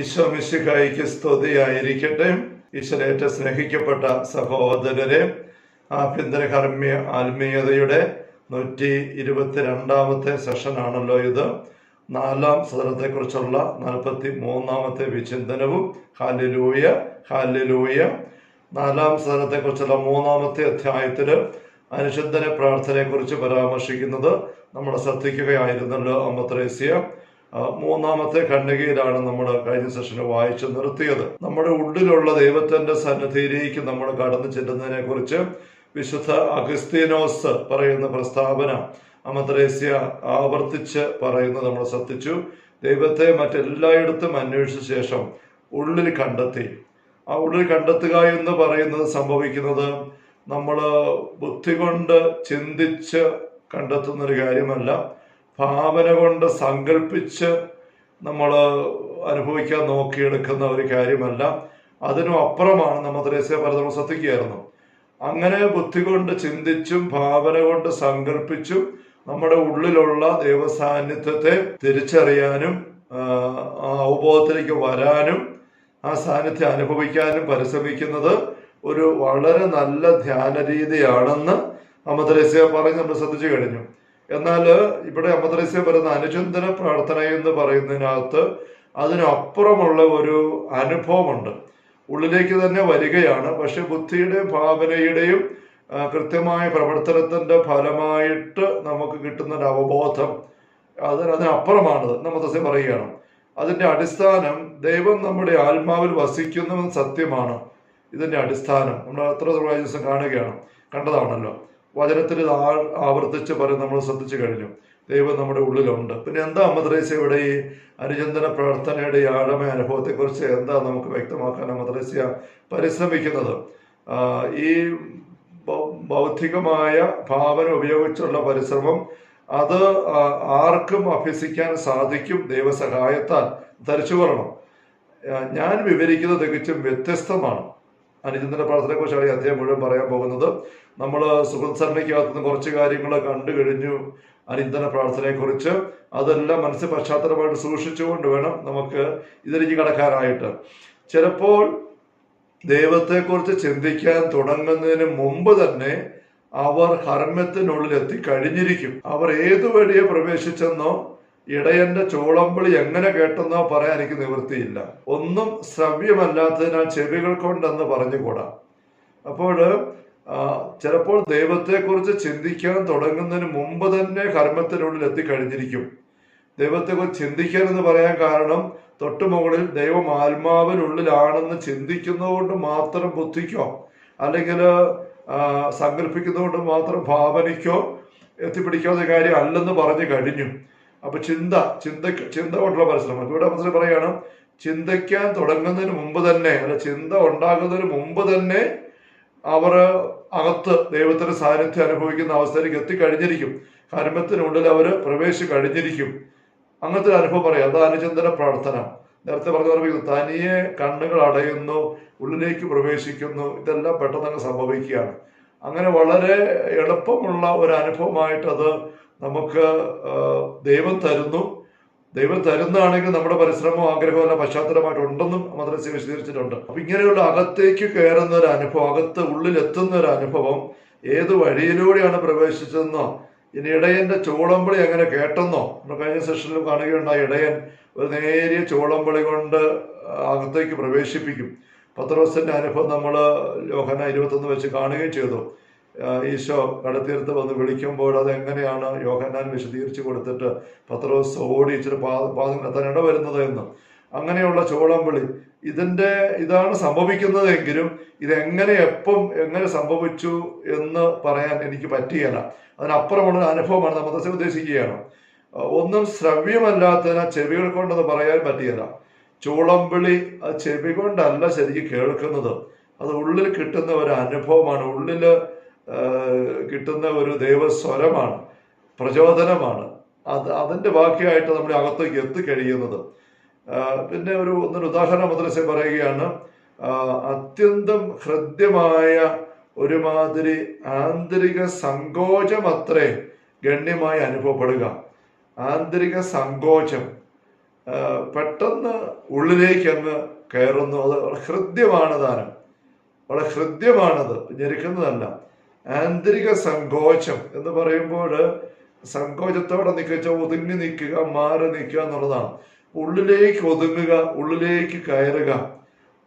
ഈശോ മിശിഹായിക്ക് സ്തുതിയായിരിക്കട്ടെ. ഈശ്വരേറ്റ സ്നേഹിക്കപ്പെട്ട സഹോദരരെ ആഭ്യന്തര കർമ്മ്യ ആത്മീയതയുടെ നൂറ്റി ഇരുപത്തിരണ്ടാമത്തെ സെഷനാണല്ലോ ഇത്. നാലാം സദനത്തെക്കുറിച്ചുള്ള നാൽപ്പത്തി മൂന്നാമത്തെ വിചിന്തനവും. ഹാലിലൂയ ഹാലിലൂയ നാലാം സദനത്തെക്കുറിച്ചുള്ള മൂന്നാമത്തെ അധ്യായത്തിൽ അനുചിന്തന പ്രാർത്ഥനയെക്കുറിച്ച് പരാമർശിക്കുന്നത് നമ്മൾ ശ്രദ്ധിക്കുകയായിരുന്നല്ലോ അമ്മത്രേസ്യ മൂന്നാമത്തെ ഖണ്ഡികയിലാണ് നമ്മൾ കഴിഞ്ഞ സെഷന് വായിച്ചു നിർത്തിയത്. നമ്മുടെ ഉള്ളിലുള്ള ദൈവത്തിന്റെ സന്നിധിയിലേക്ക് നമ്മൾ കടന്നു ചെല്ലുന്നതിനെ കുറിച്ച് വിശുദ്ധ അഗസ്തീനോസ് പറയുന്ന പ്രസ്താവന അമത്രേസ്യ ആവർത്തിച്ച് പറയുന്നത് നമ്മൾ ശ്രദ്ധിച്ചു. ദൈവത്തെ മറ്റെല്ലായിടത്തും അന്വേഷിച്ച ശേഷം ഉള്ളിൽ കണ്ടെത്തി. ആ ഉള്ളിൽ കണ്ടെത്തുക എന്ന് പറയുന്നത് സംഭവിക്കുന്നത് നമ്മൾ ബുദ്ധി കൊണ്ട് ചിന്തിച്ച് കണ്ടെത്തുന്ന ഒരു കാര്യമല്ല. ഭാവന കൊണ്ട് സങ്കല്പിച്ച് നമ്മൾ അനുഭവിക്കാൻ നോക്കിയെടുക്കുന്ന ഒരു കാര്യമല്ല. അതിനും അപ്പുറമാണ് നമ്മൾ ത്രേസ്യ പരതമ ശ്രദ്ധിക്കുകയായിരുന്നു. അങ്ങനെ ബുദ്ധി കൊണ്ട് ചിന്തിച്ചും ഭാവന കൊണ്ട് സങ്കല്പിച്ചും നമ്മുടെ ഉള്ളിലുള്ള ദൈവസാന്നിധ്യത്തെ തിരിച്ചറിയാനും ആ, അവബോധത്തിലേക്ക് വരാനും ആ സാന്നിധ്യം അനുഭവിക്കാനും പരിശ്രമിക്കുന്നത് ഒരു വളരെ നല്ല ധ്യാന രീതിയാണെന്ന് അമ്മ അമദ്രസ്യ പറഞ്ഞ് നമ്മൾ ശ്രദ്ധിച്ചു കഴിഞ്ഞു. എന്നാൽ ഇവിടെ അമദ്രസ്യ പറയുന്ന അനുചിന്തന പ്രാർത്ഥന എന്ന് പറയുന്നതിനകത്ത് അതിനപ്പുറമുള്ള ഒരു അനുഭവമുണ്ട്. ഉള്ളിലേക്ക് തന്നെ വരികയാണ്. പക്ഷെ ബുദ്ധിയുടെയും ഭാവനയുടെയും കൃത്യമായ പ്രവർത്തനത്തിന്റെ ഫലമായിട്ട് നമുക്ക് കിട്ടുന്ന ഒരു അവബോധം അതിന് അതിനപ്പുറമാണത് നമ്മതസ്യ പറയുകയാണ്. അതിന്റെ അടിസ്ഥാനം ദൈവം നമ്മുടെ ആത്മാവിൽ വസിക്കുന്നുവെന്ന് സത്യമാണ്. ഇതിന്റെ അടിസ്ഥാനം. നമ്മൾ എത്ര ദിവസം കാണുകയാണ് കണ്ടതാണല്ലോ. വചനത്തിൽ ആവർത്തിച്ച് പറയും നമ്മൾ ശ്രദ്ധിച്ചു കഴിഞ്ഞു. ദൈവം നമ്മുടെ ഉള്ളിലുണ്ട്. പിന്നെ എന്താ മദ്രേസയുടെ ഈ അനുചന്ദന പ്രാർത്ഥനയുടെ ഈ ആഴമയ അനുഭവത്തെക്കുറിച്ച് എന്താ നമുക്ക് വ്യക്തമാക്കാൻ മദ്രേസ പരിശ്രമിക്കുന്നത്? ഈ ബൗദ്ധികമായ ഭാവന ഉപയോഗിച്ചുള്ള പരിശ്രമം അത് ആർക്കും അഭ്യസിക്കാൻ സാധിക്കും ദൈവസഹായത്താൽ. ധരിച്ചു കൊള്ളണം. ഞാൻ വിവരിക്കുന്നത് തികച്ചും വ്യത്യസ്തമാണ്. അനുചിന്തന പ്രാർത്ഥനയെ കുറിച്ചാണ് ഈ അദ്ദേഹം മുഴുവൻ പറയാൻ പോകുന്നത് നമ്മൾ സുഹൃത്സരണയ്ക്കകത്ത് നിന്ന് കുറച്ച് കാര്യങ്ങൾ കണ്ടു കഴിഞ്ഞു അനുചിന്തന പ്രാർത്ഥനയെക്കുറിച്ച് അതെല്ലാം മനസ്സിൽ പശ്ചാത്തലമായിട്ട് സൂക്ഷിച്ചുകൊണ്ട് വേണം നമുക്ക് ഇതിലേക്ക് കടക്കാനായിട്ട്. ചിലപ്പോൾ ദൈവത്തെക്കുറിച്ച് ചിന്തിക്കാൻ തുടങ്ങുന്നതിന് മുമ്പ് തന്നെ അവർ ഹർമ്മത്തിനുള്ളിൽ എത്തിക്കഴിഞ്ഞിരിക്കും. അവർ ഏതു വഴിയെ പ്രവേശിച്ചെന്നോ ഇടയന്റെ ചോളമ്പിളി എങ്ങനെ കേട്ടെന്നോ പറയാൻ എനിക്ക് നിവൃത്തിയില്ല. ഒന്നും ശ്രവ്യമല്ലാത്തതിനാൽ ചെവികൾ കൊണ്ടെന്ന് പറഞ്ഞുകൂടാ. അപ്പോൾ ചിലപ്പോൾ ദൈവത്തെക്കുറിച്ച് ചിന്തിക്കാൻ തുടങ്ങുന്നതിന് മുമ്പ് തന്നെ കർമ്മത്തിനുള്ളിൽ എത്തിക്കഴിഞ്ഞിരിക്കും. ദൈവത്തെക്കുറിച്ച് ചിന്തിക്കാൻ എന്ന് പറയാൻ കാരണം തൊട്ടുമുകളിൽ ദൈവം ആത്മാവിനുള്ളിലാണെന്ന് ചിന്തിക്കുന്നതുകൊണ്ട് മാത്രം ബുദ്ധിക്കോ അല്ലെങ്കിൽ സങ്കല്പിക്കുന്നതുകൊണ്ട് മാത്രം ഭാവനയ്ക്കോ എത്തിപ്പിടിക്കാവുന്ന കാര്യം അല്ലെന്ന് പറഞ്ഞു കഴിഞ്ഞു. അപ്പൊ ചിന്ത ചിന്ത ചിന്ത കൊണ്ടുള്ള പരിശ്രമം ഇവിടെ മനസ്സിൽ പറയാണ് ചിന്തിക്കാൻ തുടങ്ങുന്നതിന് മുമ്പ് തന്നെ അല്ല ചിന്ത ഉണ്ടാകുന്നതിന് മുമ്പ് തന്നെ അവർ അകത്ത് ദൈവത്തിന്റെ സാന്നിധ്യം അനുഭവിക്കുന്ന അവസ്ഥയിലേക്ക് എത്തിക്കഴിഞ്ഞിരിക്കും. കർമ്മത്തിനുള്ളിൽ അവർ പ്രവേശിച്ചു കഴിഞ്ഞിരിക്കും അങ്ങനത്തെ ഒരു അനുഭവം പറയാം. അത് അനുചിന്തന പ്രാർത്ഥന. നേരത്തെ പറഞ്ഞു പറഞ്ഞു തനിയെ കണ്ണുകൾ അടയുന്നു ഉള്ളിലേക്ക് പ്രവേശിക്കുന്നു ഇതെല്ലാം പെട്ടെന്ന് അങ്ങ് സംഭവിക്കുകയാണ്. അങ്ങനെ വളരെ എളുപ്പമുള്ള ഒരു അനുഭവമായിട്ട് അത് നമുക്ക് ദൈവം തരുന്നു. ദൈവം തരുന്നതാണെങ്കിൽ നമ്മുടെ പരിശ്രമവും ആഗ്രഹവും എല്ലാം പശ്ചാത്തലമായിട്ട് ഉണ്ടെന്നും മദ്രസ വിശദീകരിച്ചിട്ടുണ്ട്. അപ്പൊ ഇങ്ങനെയുള്ള അകത്തേക്ക് കയറുന്ന ഒരു അനുഭവം അകത്ത് ഉള്ളിൽ എത്തുന്ന ഒരു അനുഭവം ഏത് വഴിയിലൂടെയാണ് പ്രവേശിച്ചതെന്നോ ഇനി ഇടയന്റെ ചോളമ്പളി എങ്ങനെ കേട്ടെന്നോ കഴിഞ്ഞ സെഷനിൽ കാണുകയുണ്ടായ ഇടയൻ ഒരു നേരിയ ചോളമ്പളി കൊണ്ട് അകത്തേക്ക് പ്രവേശിപ്പിക്കും. പത്രോസിന്റെ അനുഭവം നമ്മൾ ലോഹന ഇരുപത്തൊന്ന് വെച്ച് കാണുകയും ചെയ്തു. ഈശോ കടത്തീർത്ത് വന്ന് വിളിക്കുമ്പോൾ അത് എങ്ങനെയാണ് യോഹന്നാൻ വിശദീകരിച്ച് കൊടുത്തിട്ട് പത്രോസ് ഓടി ഇച്ചിരി പാദം എത്താൻ ഇടവരുന്നത് എന്ന്. അങ്ങനെയുള്ള ചോളം വിളി ഇതിന്റെ ഇതാണ് സംഭവിക്കുന്നത് എങ്കിലും ഇതെങ്ങനെ എപ്പം എങ്ങനെ സംഭവിച്ചു എന്ന് പറയാൻ എനിക്ക് പറ്റിയല്ല. അതിനപ്പുറമുള്ള അനുഭവമാണ് നമ്മൾ ഉദ്ദേശിക്കുകയാണ്. ഒന്നും ശ്രവ്യമല്ലാത്തതിന് ചെവികൾ കൊണ്ടത് പറയാൻ പറ്റിയല്ല. ചൂളംവിളി അത് ചെവി കൊണ്ടല്ല ശരിക്കും കേൾക്കുന്നത്. അത് ഉള്ളിൽ കിട്ടുന്ന ഒരു അനുഭവമാണ്. ഉള്ളിൽ കിട്ടുന്ന ഒരു ദൈവസ്വരമാണ് പ്രചോദനമാണ്. അത് അതിന്റെ ബാക്കിയായിട്ട് നമ്മുടെ അകത്തേക്ക് എത്തിക്കഴിയുന്നത്. പിന്നെ ഒരു ഒന്നൊരു ഉദാഹരണം മദ്രസ പറയുകയാണ് അത്യന്തം ഹൃദ്യമായ ഒരുമാതിരി ആന്തരിക സങ്കോചം അത്രേ ഗണ്യമായി അനുഭവപ്പെടുക. ആന്തരിക സങ്കോചം പെട്ടെന്ന് ഉള്ളിലേക്ക് അങ്ങ് കയറുന്നു. അത് ഹൃദ്യമാണ് താനും വളരെ ഹൃദ്യമാണത്. ഞെരുക്കുന്നതല്ല. ആന്തരിക സങ്കോചം എന്ന് പറയുമ്പോൾ സങ്കോചത്തോടെ നിൽക്കുക ഒതുങ്ങി നിൽക്കുക മാറി നിൽക്കുക എന്നുള്ളതാണ്. ഉള്ളിലേക്ക് ഒതുങ്ങുക ഉള്ളിലേക്ക് കയറുക.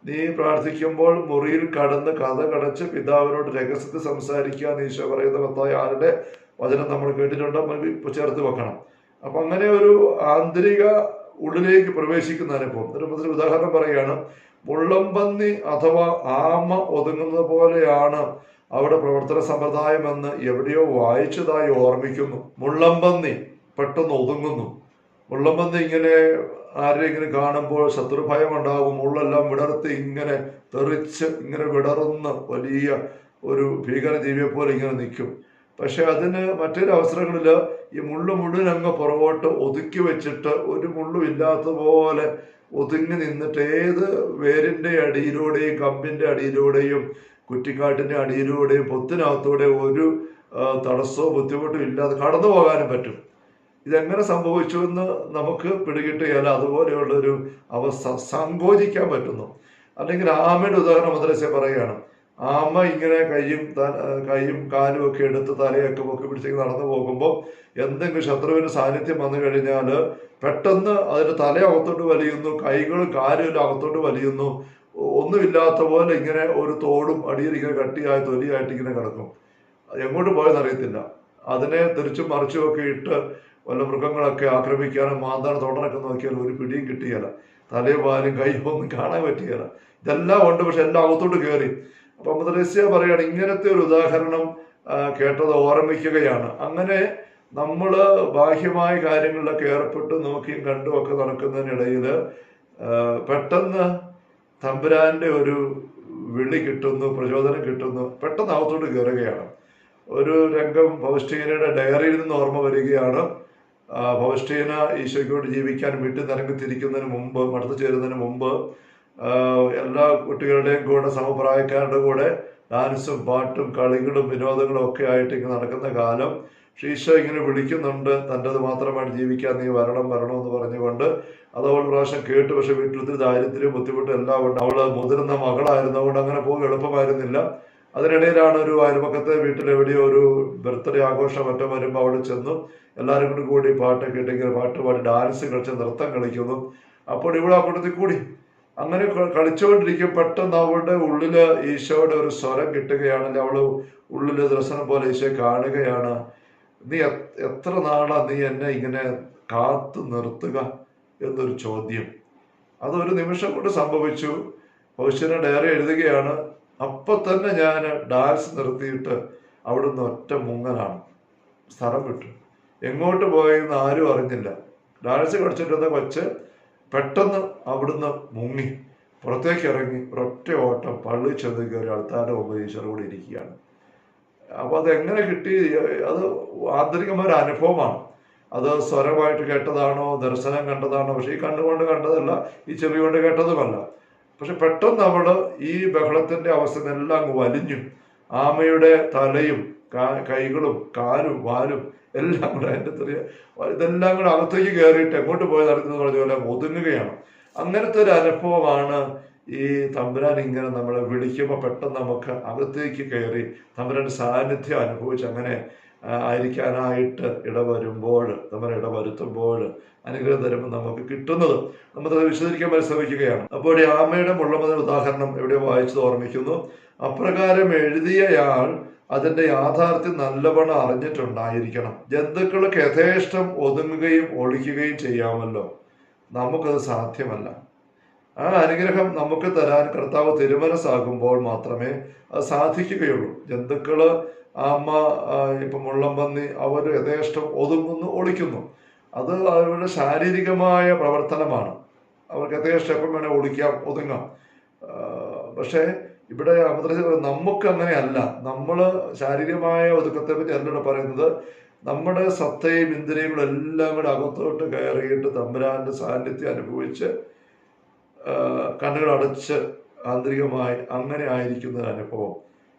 നീ പ്രാർത്ഥിക്കുമ്പോൾ മുറിയിൽ കടന്ന് കഥ കടച്ച് പിതാവിനോട് രഹസ്യത്തിൽ സംസാരിക്കുക എന്ന് ഈശോ പറയുന്ന മത്തായി ആരുടെ വചനം നമ്മൾ കേട്ടിട്ടുണ്ട്? ചേർത്ത് വെക്കണം. അപ്പൊ അങ്ങനെ ഒരു ആന്തരിക ഉള്ളിലേക്ക് പ്രവേശിക്കുന്ന അനുഭവം ഒരു ഉദാഹരണം പറയുകയാണ് മുള്ളംപന്നി അഥവാ ആമ ഒതുങ്ങുന്നത് പോലെയാണ് അവിടെ പ്രവർത്തന സമ്പ്രദായം എന്ന് എവിടെയോ വായിച്ചതായി ഓർമ്മിക്കുന്നു. മുള്ളംപന്നി പെട്ടെന്ന് ഒതുങ്ങുന്നു. മുള്ളംപന്നി ഇങ്ങനെ ആരെങ്കിലും കാണുമ്പോൾ ശത്രുഭയം ഉണ്ടാകും മുള്ളെല്ലാം വിടർത്തി ഇങ്ങനെ തെറിച്ച് ഇങ്ങനെ വിടർന്ന് വലിയ ഒരു ഭീകരജീവിയെ പോലെ ഇങ്ങനെ നിൽക്കും. പക്ഷെ അതിന് മറ്റൊരു അവസരങ്ങളിൽ ഈ മുള്ളു മുഴുവൻ അങ്ങ് പുറകോട്ട് ഒതുക്കി വെച്ചിട്ട് ഒരു മുള്ളും ഇല്ലാത്തതുപോലെ ഒതുങ്ങി നിന്നിട്ട് ഏത് വേരിന്റെ അടിയിലൂടെയും കമ്പിന്റെ അടിയിലൂടെയും കുറ്റിക്കാട്ടിന്റെ അടിയിലൂടെയും പൊത്തിനകത്തൂടെ ഒരു തടസ്സോ ബുദ്ധിമുട്ടോ ഇല്ലാതെ കടന്നു പോകാനും പറ്റും. ഇതെങ്ങനെ സംഭവിച്ചു എന്ന് നമുക്ക് പിടികിട്ടുകയല്ല അതുപോലെയുള്ളൊരു അവസ്ഥ സങ്കോചിക്കാൻ പറ്റുന്നു. അല്ലെങ്കിൽ ആമയുടെ ഉദാഹരണം മദ്രസ പറയുകയാണ്. ആമ ഇങ്ങനെ കൈയും കൈയും കാലും ഒക്കെ എടുത്ത് തലയൊക്കെ പൊക്കി പിടിച്ചേക്ക് നടന്നു പോകുമ്പോൾ എന്തെങ്കിലും ശത്രുവിന് സാന്നിധ്യം വന്നു കഴിഞ്ഞാൽ പെട്ടെന്ന് അതിന്റെ തല അകത്തോട്ട് വലിയുന്നു കൈകളും കാലും അകത്തോട്ട് വലിയുന്നു. ഒന്നുമില്ലാത്ത പോലെ ഇങ്ങനെ ഒരു തോടും അടിയിൽ ഇങ്ങനെ കട്ടിയായ തൊലിയായിട്ട് ഇങ്ങനെ കിടക്കും. എങ്ങോട്ട് പോയെന്ന് അറിയത്തില്ല. അതിനെ തിരിച്ചും മറിച്ചും ഒക്കെ ഇട്ട് വല്ല മൃഗങ്ങളൊക്കെ ആക്രമിക്കാനും മാന്താണ് തൊടനൊക്കെ നോക്കിയാൽ ഒരു പിടിയും കിട്ടിയല്ല തലയും പാലും കൈയും ഒന്നും കാണാൻ പറ്റിയല്ല ഇതെല്ലാം ഉണ്ട് പക്ഷെ എല്ലാം അകത്തോട്ട് കയറി അപ്പൊ മുദ്രസ്യ പറയാണ് ഇങ്ങനത്തെ ഒരു ഉദാഹരണം കേട്ടത് ഓർമ്മിക്കുകയാണ്. അങ്ങനെ നമ്മൾ ബാഹ്യമായ കാര്യങ്ങളിലൊക്കെ ഏർപ്പെട്ട് നോക്കിയും കണ്ടും ഒക്കെ നടക്കുന്നതിനിടയിൽ പെട്ടെന്ന് തമ്പുരാന്റെ ഒരു വിളി കിട്ടുന്നു പ്രചോദനം കിട്ടുന്നു പെട്ടെന്ന് അകത്തോട്ട് കയറുകയാണ്. ഒരു രംഗം പൗസ്റ്റീനയുടെ ഡയറിയിൽ നിന്ന് ഓർമ്മ വരികയാണ്. ആ, ഈശോയ്ക്കോട് ജീവിക്കാൻ വീട്ടിൽ നിരങ്ങിത്തിരിക്കുന്നതിന് മുമ്പ് മടത്തു ചേരുന്നതിന് മുമ്പ് എല്ലാ കുട്ടികളുടെയും കൂടെ സമപ്രായക്കാരുടെ കൂടെ ഡാൻസും പാട്ടും കളികളും വിനോദങ്ങളും ഒക്കെ ആയിട്ട് ഇങ്ങനെ നടക്കുന്ന കാലം ഈശോ ഇങ്ങനെ വിളിക്കുന്നുണ്ട് തന്റെത് മാത്രമായിട്ട് ജീവിക്കാൻ നീ വരണം വരണം എന്ന് പറഞ്ഞുകൊണ്ട്. അത് അവൾ പ്രാവശ്യം കേട്ട് പക്ഷെ വീട്ടിൽ ഒത്തിരി ദാരിദ്ര്യം ബുദ്ധിമുട്ടും എല്ലാം ഉണ്ട്. അവൾ മുതിർന്ന മകളായിരുന്നതുകൊണ്ട് അങ്ങനെ പോകുക എളുപ്പമായിരുന്നില്ല. അതിനിടയിലാണ് ഒരു അയൽപക്കത്തെ വീട്ടിൽ എവിടെയോ ഒരു ബർത്ത്ഡേ ആഘോഷം മറ്റും വരുമ്പോൾ അവിടെ ചെന്നു. എല്ലാവരും കൂടി കൂടി പാട്ട് കേട്ടിങ്ങനെ പാട്ട് പാടി ഡാൻസ് കളിച്ച് നൃത്തം കളിക്കുന്നു. അപ്പോൾ ഇവിടെ ആ കൂട്ടത്തിൽ കൂടി. അങ്ങനെ കളിച്ചുകൊണ്ടിരിക്കും. പെട്ടെന്ന് അവളുടെ ഉള്ളിൽ ഈശോയുടെ ഒരു സ്വരം കിട്ടുകയാണെങ്കിൽ അവൾ ഉള്ളിൽ ദർശനം പോലെ ഈശോ കാണുകയാണ്. നീ എത്ര നാളാ നീ എന്നെ ഇങ്ങനെ കാത്തു നിർത്തുക എന്നൊരു ചോദ്യം. അതൊരു നിമിഷം കൊണ്ട് സംഭവിച്ചു. പൗഷ്യനെ ഡയറി എഴുതുകയാണ്. അപ്പൊ തന്നെ ഞാൻ ഡാൻസ് നിർത്തിയിട്ട് അവിടുന്ന് ഒറ്റ മുങ്ങലാണ് സ്ഥലം വിട്ടു. എങ്ങോട്ട് പോയെന്ന് ആരും അറിഞ്ഞില്ല. ഡാൻസ് കളിച്ചിട്ടിരുന്ന കൊച്ച് പെട്ടെന്ന് അവിടുന്ന് മുങ്ങി. പുറത്തേക്ക് ഇറങ്ങി. ഒരൊറ്റ ഓട്ടം പള്ളി ചെന്ന് കയറി അടുത്താന്റെ മുമ്പ് ഈശ്വരോട് ഇരിക്കുകയാണ്. അത് എങ്ങനെ കിട്ടി? അത് ആന്തരികമായ ഒരു അനുഭവമാണ്. അത് സ്വരമായിട്ട് കേട്ടതാണോ? ദർശനം കണ്ടതാണോ? പക്ഷെ ഈ കണ്ണുകൊണ്ട് കണ്ടതല്ല ഈ ചെവി കൊണ്ട് കേട്ടതുമല്ല. പക്ഷെ പെട്ടെന്ന് നമ്മൾ ഈ ബഹളത്തിന്റെ അവസ്ഥ എല്ലാം അങ്ങ് വലിഞ്ഞു. ആമയുടെ തലയും കൈകളും കാലും വാലും എല്ലാം കൂടെ അതിന്റെ ചെറിയ ഇതെല്ലാം കൂടെ അകത്തേക്ക് കയറിയിട്ട് എങ്ങോട്ട് പോയി നടക്കുന്നത് പറഞ്ഞ പോലെ ഒതുങ്ങുകയാണ്. അങ്ങനത്തെ ഒരു അനുഭവമാണ് ഈ തമ്പുരാൻ ഇങ്ങനെ നമ്മളെ വിളിക്കുമ്പോൾ പെട്ടെന്ന് നമുക്ക് അകത്തേക്ക് കയറി തമ്പുരാന്റെ സാന്നിധ്യം അനുഭവിച്ച് അങ്ങനെ ആയിരിക്കാനായിട്ട് ഇടവരുമ്പോൾ നമ്മൾ ഇടവരുത്തുമ്പോൾ അനുഗ്രഹം തരുമ്പോൾ നമുക്ക് കിട്ടുന്നത് നമ്മൾ വിശദീകരിക്കാൻ പരിശ്രമിക്കുകയാണ്. അപ്പോൾ ഈ ആമയുടെ ഉദാഹരണം എവിടെ വായിച്ചത് ഓർമ്മിക്കുന്നു. അപ്രകാരം എഴുതിയയാൾ അതിന്റെ യാഥാർത്ഥ്യം നല്ലവണ്ണം അറിഞ്ഞിട്ടുണ്ടായിരിക്കണം. ജന്തുക്കൾക്ക് യഥേഷ്ടം ഒതുങ്ങുകയും ഒളിക്കുകയും ചെയ്യാമല്ലോ. നമുക്കത് സാധ്യമല്ല. ആ അനുഗ്രഹം നമുക്ക് തരാൻ കർത്താവ് തിരുമനസ്സാകുമ്പോൾ മാത്രമേ അത് സാധിക്കുകയുള്ളൂ. ജന്തുക്കൾ അമ്മ ഇപ്പം മുള്ളം പന്നി അവർ യഥേഷ്ടം ഒതുങ്ങുന്നു ഒളിക്കുന്നു. അത് അവരുടെ ശാരീരികമായ പ്രവർത്തനമാണ്. അവർക്ക് യഥേഷ്ടം എപ്പം വേണേൽ ഒളിക്കാം ഒതുങ്ങാം. പക്ഷേ ഇവിടെ നമുക്ക് അങ്ങനെയല്ല. നമ്മൾ ശാരീരികമായ ഒതുക്കത്തെ പറ്റി എന്നോട് പറയുന്നത് നമ്മുടെ സത്തയും ഇന്ദ്രിയങ്ങളും എല്ലാം കൂടെ അകത്തോട്ട് കയറിയിട്ട് തമ്പുരാന്റെ സാന്നിധ്യം അനുഭവിച്ച് അടച്ച് ആന്തരികമായി അങ്ങനെ ആയിരിക്കുന്ന അനുഭവം.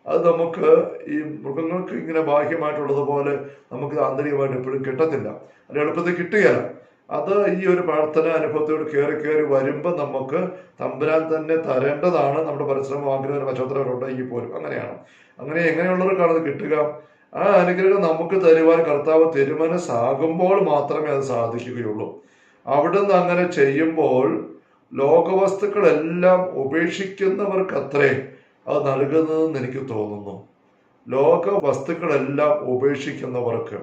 അത് നമുക്ക് ഈ മൃഗങ്ങൾക്ക് ഇങ്ങനെ ബാഹ്യമായിട്ടുള്ളതുപോലെ നമുക്ക് ആന്തരികമായിട്ട് എപ്പോഴും കിട്ടത്തില്ല. അത് എളുപ്പത്തിൽ കിട്ടുകയില്ല. അത് ഈ ഒരു പ്രാർത്ഥന അനുഭവത്തോട് കയറി കയറി വരുമ്പോൾ നമുക്ക് തമ്പുരാൻ തന്നെ തരേണ്ടതാണ്. നമ്മുടെ പരിശ്രമം ആഗ്രഹം പശ്ചാത്തലമുണ്ടെങ്കിൽ പോലും അങ്ങനെയാണ്. അങ്ങനെ എങ്ങനെയുള്ളവർക്കാണ് അത് കിട്ടുക? ആ അനുഗ്രഹം നമുക്ക് തരുവാൻ കർത്താവ് തിരുമനസ്സാകുമ്പോൾ മാത്രമേ അത് സാധിക്കുകയുള്ളൂ. അവിടുന്ന് അങ്ങനെ ചെയ്യുമ്പോൾ ലോകവസ്തുക്കളെല്ലാം ഉപേക്ഷിക്കുന്നവർക്കത്രേ അത് നൽകുന്നതെന്ന് എനിക്ക് തോന്നുന്നു. ലോക വസ്തുക്കളെല്ലാം ഉപേക്ഷിക്കുന്നവർക്ക്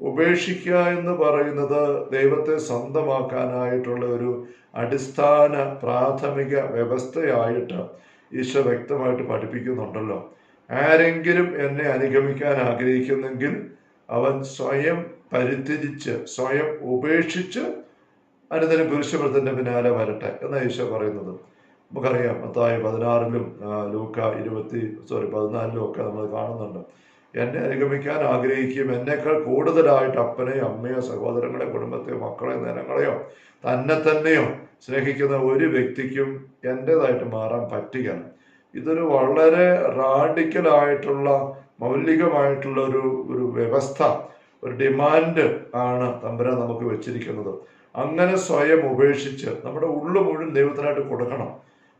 ഉപേക്ഷിക്കുക എന്ന് പറയുന്നത് ദൈവത്തെ സ്വന്തമാക്കാനായിട്ടുള്ള ഒരു അടിസ്ഥാന പ്രാഥമിക വ്യവസ്ഥയായിട്ട് ഈശോ വ്യക്തമായിട്ട് പഠിപ്പിക്കുന്നുണ്ടല്ലോ. ആരെങ്കിലും എന്നെ അനുഗമിക്കാൻ ആഗ്രഹിക്കുന്നെങ്കിൽ അവൻ സ്വയം പരിത്യജിച്ച് സ്വയം ഉപേക്ഷിച്ച് അനുദിനം പുരുഷവൃത്തിന്റെ പിന്നാലെ വരട്ടെ എന്ന ഈശോ പറയുന്നത്. നമുക്കറിയാം മത്തായി പതിനാറിലും ലൂക്ക ഇരുപത്തി സോറി പതിനാലിലും ഒക്കെ നമ്മൾ കാണുന്നുണ്ട്. എന്നെ അനുഗമിക്കാൻ ആഗ്രഹിക്കും. എന്നേക്കാൾ കൂടുതലായിട്ട് അപ്പനെയോ അമ്മയോ സഹോദരങ്ങളെയോ കുടുംബത്തെയോ മക്കളെയോ നിലങ്ങളെയോ തന്നെ തന്നെയോ സ്നേഹിക്കുന്ന ഒരു വ്യക്തിക്കും എന്റെതായിട്ട് മാറാൻ പറ്റുകയാണ് ഇതൊരു വളരെ റാഡിക്കലായിട്ടുള്ള മൗലികമായിട്ടുള്ള ഒരു ഒരു വ്യവസ്ഥ ഒരു ഡിമാൻഡ് ആണ് തമ്പുരാൻ നമുക്ക് വെച്ചിരിക്കുന്നത്. അങ്ങനെ സ്വയം ഉപേക്ഷിച്ച് നമ്മുടെ ഉള്ളു മുഴുവൻ ദൈവത്തിനായിട്ട് കൊടുക്കണം.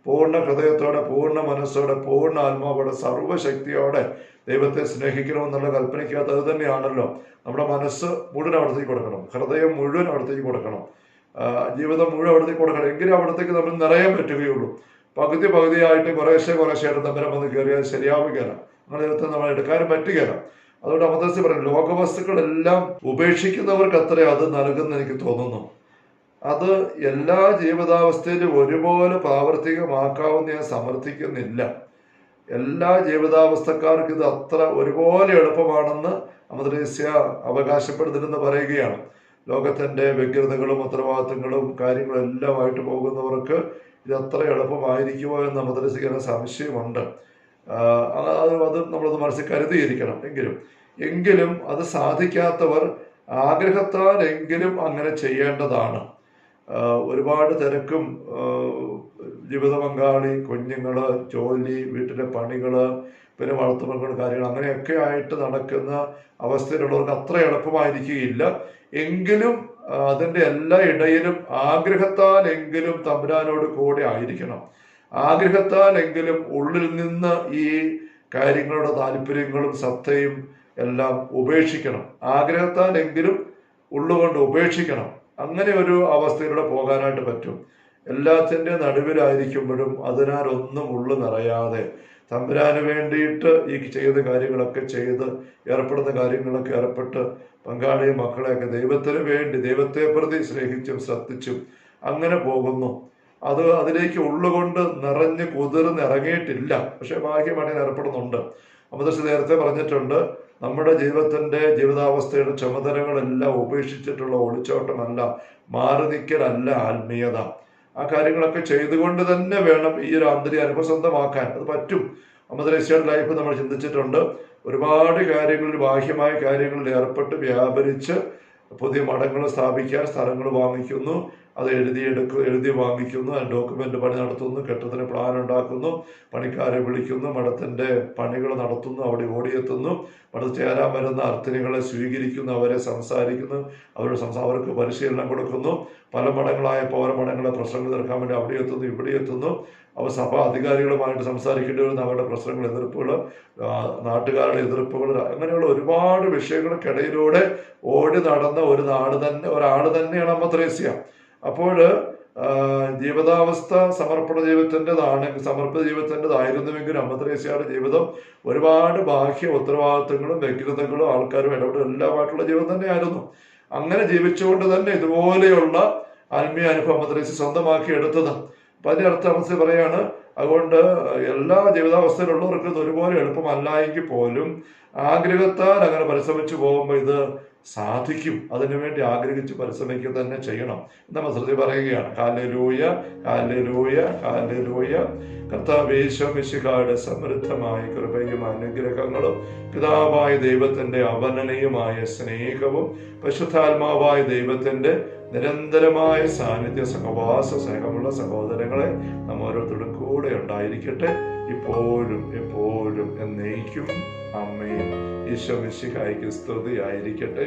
പൂർണ ഹൃദയത്തോടെ പൂർണ മനസ്സോടെ പൂർണ ആത്മാവോടെ സർവശക്തിയോടെ ദൈവത്തെ സ്നേഹിക്കണമെന്നുള്ള കൽപ്പനയ്ക്കകത്ത് അത് തന്നെയാണല്ലോ. നമ്മുടെ മനസ്സ് മുഴുവൻ അവിടത്തേക്ക് കൊടുക്കണം. ഹൃദയം മുഴുവൻ അവിടത്തേക്ക് കൊടുക്കണം. ജീവിതം മുഴുവൻ അവിടത്തേക്ക് കൊടുക്കണം. എങ്കിലും അവിടത്തേക്ക് നമ്മൾ നിറയാൻ പറ്റുകയുള്ളൂ. പകുതി പകുതിയായിട്ട് കുറേശ്ശെ കുറേശ്ശെയായിട്ട് തമ്മിൽ വന്ന് കയറിയാൽ ശരിയാവുകയില്ല അങ്ങനെ ദൈവത്തെ നമ്മൾ എടുക്കാനും പറ്റുകയില്ല അതുകൊണ്ട് അമദർശി പറയും ലോകവസ്തുക്കളെല്ലാം ഉപേക്ഷിക്കുന്നവർക്ക് അത്രേ അത് നൽകുന്ന എനിക്ക് തോന്നുന്നു. അത് എല്ലാ ജീവിതാവസ്ഥയിലും ഒരുപോലെ പ്രാവർത്തികമാക്കാവുന്ന ഞാൻ സമർത്ഥിക്കുന്നില്ല. എല്ലാ ജീവിതാവസ്ഥക്കാർക്കും ഇത് അത്ര ഒരുപോലെ എളുപ്പമാണെന്ന് അമദ്രീസ്യ അവകാശപ്പെടുന്നില്ലെന്ന് പറയുകയാണ്. ലോകത്തിന്റെ വ്യഗ്രതകളും ഉത്തരവാദിത്തങ്ങളും കാര്യങ്ങളും എല്ലാമായിട്ട് പോകുന്നവർക്ക് ഇത് അത്ര എളുപ്പമായിരിക്കുമോ എന്ന് അമദ്രസിക്കുന്ന സംശയമുണ്ട്. അത് നമ്മളത് മനസ്സിൽ കരുതിയിരിക്കണം. എങ്കിലും എങ്കിലും അത് സാധിക്കാത്തവർ ആഗ്രഹത്താൽ എങ്കിലും അങ്ങനെ ചെയ്യേണ്ടതാണ്. ഒരുപാട് തിരക്കും ജീവിത പങ്കാളി കുഞ്ഞുങ്ങൾ ജോലി വീട്ടിലെ പണികൾ പിന്നെ വളർത്തുമൃഗങ്ങൾ കാര്യങ്ങൾ അങ്ങനെയൊക്കെ ആയിട്ട് നടക്കുന്ന അവസ്ഥയിലുള്ളവർക്ക് അത്ര എളുപ്പമായിരിക്കുകയില്ല. എങ്കിലും അതിന്റെ എല്ലാ ഇടയിലും ആഗ്രഹത്താൽ എങ്കിലും തമ്പുരാനോട് കൂടെ ആയിരിക്കണം. ആഗ്രഹത്താൽ എങ്കിലും ഉള്ളിൽ നിന്ന് ഈ കാര്യങ്ങളുടെ താല്പര്യങ്ങളും സത്തയും എല്ലാം ഉപേക്ഷിക്കണം. ആഗ്രഹത്താൽ എങ്കിലും ഉള്ളുകൊണ്ട് ഉപേക്ഷിക്കണം. അങ്ങനെ ഒരു അവസ്ഥയിലൂടെ പോകാനായിട്ട് പറ്റും. എല്ലാത്തിന്റെ നടുവിലായിരിക്കുമ്പോഴും അതിനാൽ ഒന്നും ഉള്ളു നിറയാതെ തമ്പുരാന് വേണ്ടിയിട്ട് ഈ ചെയ്ത കാര്യങ്ങളൊക്കെ ചെയ്ത് ഏർപ്പെടുന്ന കാര്യങ്ങളൊക്കെ ഏർപ്പെട്ട് പങ്കാളിയും മക്കളെയൊക്കെ ദൈവത്തിന് വേണ്ടി ദൈവത്തെ പ്രതി സ്നേഹിച്ചും ശ്രദ്ധിച്ചും അങ്ങനെ പോകുന്നു. അത് അതിലേക്ക് ഉള്ളുകൊണ്ട് നിറഞ്ഞ് കുതിർന്ന് ഇറങ്ങിയിട്ടില്ല. പക്ഷെ ബാഹ്യമായിട്ട് ഏർപ്പെടുന്നുണ്ട്. അമൃതശ്രീ നേരത്തെ പറഞ്ഞിട്ടുണ്ട് നമ്മുടെ ജീവിതത്തിന്റെ ജീവിതാവസ്ഥയുടെ ചുമതലകളെല്ലാം ഉപേക്ഷിച്ചിട്ടുള്ള ഒളിച്ചോട്ടമല്ല മാറി നിൽക്കലല്ല ആത്മീയത. ആ കാര്യങ്ങളൊക്കെ ചെയ്തുകൊണ്ട് തന്നെ വേണം ഈ ഒരു ആന്തരിക അനുഭവം സ്വന്തമാക്കാൻ. അത് പറ്റും. അമദ്രേശ്വരുടെ ലൈഫ് നമ്മൾ ചിന്തിച്ചിട്ടുണ്ട്. ഒരുപാട് കാര്യങ്ങളിൽ ബാഹ്യമായ കാര്യങ്ങളിൽ ഏർപ്പെട്ട് വ്യാപരിച്ച് പുതിയ മഠങ്ങൾ സ്ഥാപിക്കാൻ സ്ഥലങ്ങൾ വാങ്ങിക്കുന്നു. അത് എഴുതിയെടുക്കും എഴുതി വാങ്ങിക്കുന്നു ഡോക്യുമെന്റ് പണി നടത്തുന്നു കെട്ടത്തിന് പ്ലാൻ ഉണ്ടാക്കുന്നു പണിക്കാരെ വിളിക്കുന്നു മഠത്തിന്റെ പണികൾ നടത്തുന്നു അവിടെ ഓടിയെത്തുന്നു മഠത്തിൽ ചേരാൻ വരുന്ന അർത്ഥിനികളെ സ്വീകരിക്കുന്നു അവരെ സംസാരിക്കുന്നു അവരുടെ അവർക്ക് പരിശീലനം കൊടുക്കുന്നു പല മഠങ്ങളായ പൗര മഠങ്ങളെ പ്രശ്നങ്ങൾ തീർക്കാൻ വേണ്ടി അവിടെ എത്തുന്നു ഇവിടെ എത്തുന്നു. അവർ സഭാ അധികാരികളുമായിട്ട് സംസാരിക്കേണ്ടി വരുന്ന അവരുടെ പ്രശ്നങ്ങൾ എതിർപ്പുകൾ നാട്ടുകാരുടെ എതിർപ്പുകൾ അങ്ങനെയുള്ള ഒരുപാട് വിഷയങ്ങൾക്കിടയിലൂടെ ഓടി നടന്ന ഒരു നാട് തന്നെ ഒരാൾ തന്നെയാണ് അമ്മ ത്രേസ്യ. അപ്പോൾ ജീവിതാവസ്ഥ സമർപ്പണ ജീവിതത്തിന്റെതാണ് സമർപ്പിത ജീവിതത്തിന്റെതായിരുന്നുവെങ്കിൽ അമ്മ ത്രേസ്യയുടെ ജീവിതം ഒരുപാട് ബാഹ്യ ഉത്തരവാദിത്തങ്ങളും വ്യക്തിത്വങ്ങളും ആൾക്കാരും ഇടപെടും എല്ലാമായിട്ടുള്ള ജീവിതം തന്നെയായിരുന്നു. അങ്ങനെ ജീവിച്ചുകൊണ്ട് തന്നെ ഇതുപോലെയുള്ള ആത്മീയ അനുഭവം അമ്മത്രേസ്യ സ്വന്തമാക്കി എടുത്തത്. അപ്പം അതിന്റെ അർത്ഥം പറയാണ് അതുകൊണ്ട് എല്ലാ ജീവിതാവസ്ഥയിലുള്ളവർക്കും ഒരുപോലെ എളുപ്പമല്ല എങ്കിൽ പോലും ആഗ്രഹത്താൽ അങ്ങനെ പരിശ്രമിച്ചു പോകുമ്പോൾ ഇത് സാധിക്കും. അതിനുവേണ്ടി ആഗ്രഹിച്ച് പരിശ്രമിക്കുക തന്നെ ചെയ്യണം. നമ്മൾ ശ്രുതി പറയുകയാണ് കാലരൂയ കാലരൂയ കാലരൂയ കർത്താവേശ്വമിശികായുടെ സമൃദ്ധമായ കൃപയും അനുഗ്രഹങ്ങളും പിതാവായ ദൈവത്തിന്റെ അവനനയുമായ സ്നേഹവും പരിശുദ്ധാത്മാവായ ദൈവത്തിന്റെ നിരന്തരമായ സാന്നിധ്യ സഹവാസ സ്നേഹമുള്ള സഹോദരങ്ങളെ നമ്മൾ ഓരോരുത്തരുടെ കൂടെ ഉണ്ടായിരിക്കട്ടെ. ഇപ്പോഴും എപ്പോഴും എന്നേക്കും. അമ്മയും ഈശോ മിശിഹായിക്ക് സ്തുതി ആയിരിക്കട്ടെ